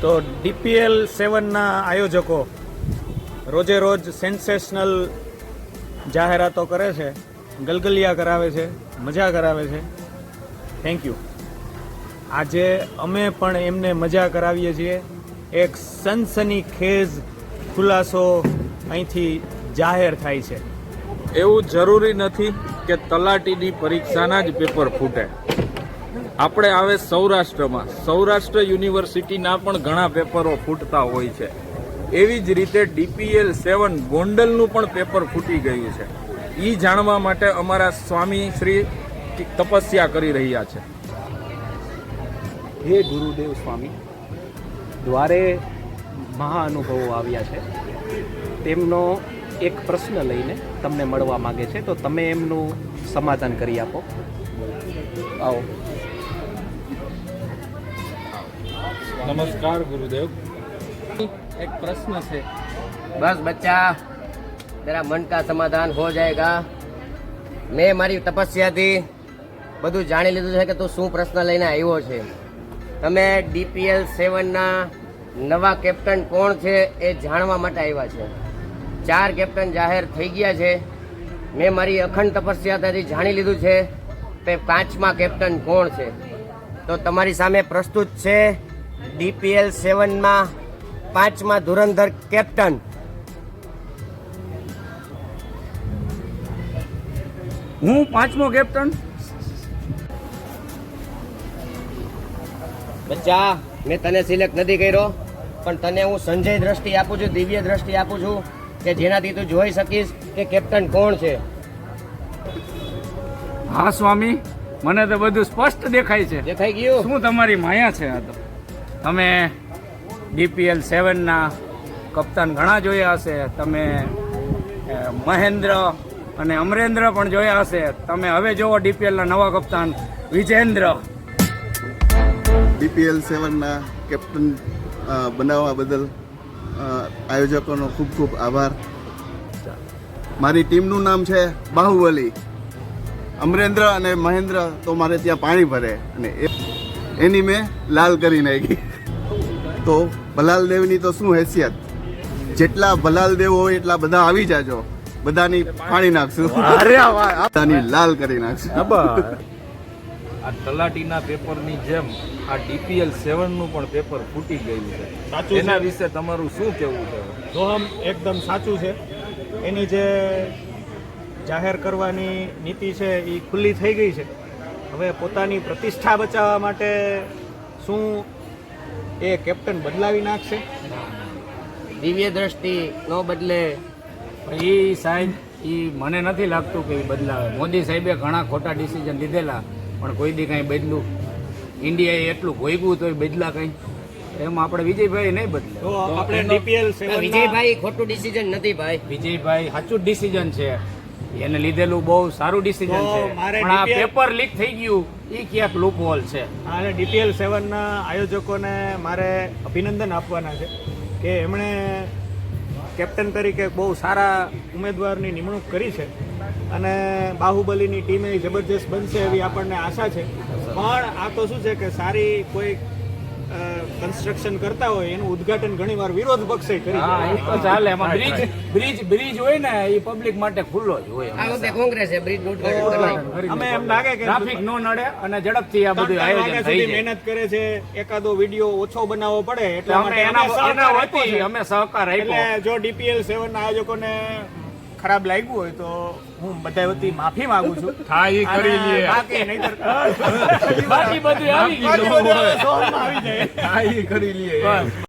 તો ડીપીએલ સેવનના આયોજકો રોજે રોજ સેન્સેશનલ જાહેરાતો કરે છે, ગલગલિયા કરાવે છે, મજા કરાવે છે. થેન્ક યુ આજે અમે પણ એમને મજા કરાવીએ છીએ. એક સનસની ખેઝ ખુલાસો અહીંથી જાહેર થાય છે. એવું જરૂરી નથી કે તલાટીની પરીક્ષાના જ પેપર ફૂટે. આપણે આવે સૌરાષ્ટ્રમાં. સૌરાષ્ટ્ર યુનિવર્સિટીના પણ ઘણા પેપરો ફૂટતા હોય છે. એવી જ રીતે ડીપીએલ સેવન ગોંડલનું પણ પેપર ફૂટી ગયું છે. એ જાણવા માટે અમારા સ્વામી શ્રી તપસ્યા કરી રહ્યા છે. હે ગુરુદેવ સ્વામી દ્વારે મહાનુભવો આવ્યા છે. તેમનો એક પ્રશ્ન લઈને તમને મળવા માંગે છે તો તમે એમનું સમાધાન કરી આપો. આવો. નમસ્કાર ગુરુદેવ. એક પ્રશ્ન છે. બસ બચ્ચા તેરા મન કા સમાધાન હો જાયગા. મેં મારી તપસ્યાથી બધું જાણી લીધું છે કે તું શું પ્રશ્ન લઈને આવ્યો છે. તમે ડીપીએલ સેવનના નવા કેપ્ટન કોણ છે એ જાણવા માટે આવ્યા છે. ચાર કેપ્ટન જાહેર થઈ ગયા છે. મેં મારી અખંડ તપસ્યાથી જાણી લીધું છે કે પાંચમા કેપ્ટન કોણ છે. તો તમારી સામે પ્રસ્તુત છે ડીપીએલ સેવનમાં પાંચમા ધુરંધર કેપ્ટન. હું પાંચમો કેપ્ટન? બચ્ચા મેં તને સિલેક્ટ નથી કર્યો પણ તને હું સંજય દ્રષ્ટિ આપું છું દિવ્ય દ્રષ્ટિ આપું છું કે જેનાથી તું જોઈ શકીશ કે કેપ્ટન કોણ છે. હા સ્વામી. મને તો બધું સ્પષ્ટ દેખાય છે. દેખાઈ ગયું? શું તમારી માયા છે આ તો? તમે ડીપીએલ સેવનના કપ્તાન ઘણા જોયા હશે. તમે મહેન્દ્ર અને અમરેન્દ્ર પણ જોયા હશે. તમે હવે જોવો ડીપીએલના નવા કપ્તાન વિજેન્દ્ર. ડીપીએલ સેવનના કેપ્ટન બનાવવા બદલ આયોજકોનો ખૂબ ખૂબ આભાર. મારી ટીમનું નામ છે બાહુબલી અમરેન્દ્ર અને મહેન્દ્ર તો મારે ત્યાં પાણી ભરે અને એની મેં લાલ કરી નાખી. તો ભલાલ દેવની તો શું હેસિયત? જેટલા ભલાલ દેવ હોય એટલા બધા આવી જાજો. બધાની પાણી નાખશું. બધાની લાલ કરી નાખશું. આ તલાટીના પેપરની જેમ આ ડીપીએલ સેવનનું પણ પેપર ફૂટી ગયું છે. એના વિશે તમારું શું કેવું છે? સોહમ એકદમ સાચું છે. એની જે જાહેર કરવાની નીતિ છે એ ખુલ્લી થઈ ગઈ છે. હવે પોતાની પ્રતિષ્ઠા બચાવવા માટે શું એ કેપ્ટન બદલાવી નાખશે? દિવ્ય દ્રષ્ટિ ન બદલે. એ સાહેબ એ મને નથી લાગતું કે એ બદલાવે. મોદી સાહેબે ઘણા ખોટા ડિસિઝન લીધેલા પણ કોઈ દી કાંઈ બદલું. ઇન્ડિયાએ એટલું ભોગવું તો એ બદલા કંઈ. એમ આપણે વિજયભાઈ નહીં બદલે. તો આપણે ડીપીએલ વિજયભાઈ ખોટું ડિસિઝન નથી ભાઈ. વિજયભાઈ સાચું ડિસિઝન છે. એને લીધેલું બહુ સારું ડિસિઝન છે. મારે પણ આ પેપર લીક થઈ ગયું એ ક્યાંક લૂપ હોલ છે અને ડીપીએલ સેવનના આયોજકોને મારે અભિનંદન આપવાના છે કે એમણે કેપ્ટન તરીકે બહુ સારા ઉમેદવારની નિમણૂક કરી છે અને બાહુબલીની ટીમે જબરજસ્ત બનશે એવી આપણને આશા છે. પણ આ તો શું છે કે સારી કોઈ કન્સ્ટ્રક્શન કરતા હોય એનું ઉદ્ઘાટન ઘણીવાર વિરોધ પક્ષે કરી હા એ તો ચાલે એમાં બ્રિજ બ્રિજ બ્રિજ હોય ને એ પબ્લિક માટે ખુલ્લો જ હોય. આ વખતે કોંગ્રેસે બ્રિજનું અમે એમ લાગે કે ટ્રાફિક નો નડે અને ઝડપથી આ બધું આયોજન થઈ જાય. મહેનત કરે છે એકાદો વીડિયો ઓછો બનાવવો પડે એટલે અમે એના એના અમે સહકાર આપ્યો. એટલે જો ડીપીએલ 7 ના આયોજકોને ખરાબ લાગ્યું હોય તો હું બધા વતી માફી માંગુ છું. ઈ કરી લે. બાકી નહીતર બાકી બધું આવી જાય. ઈ કરી લઈએ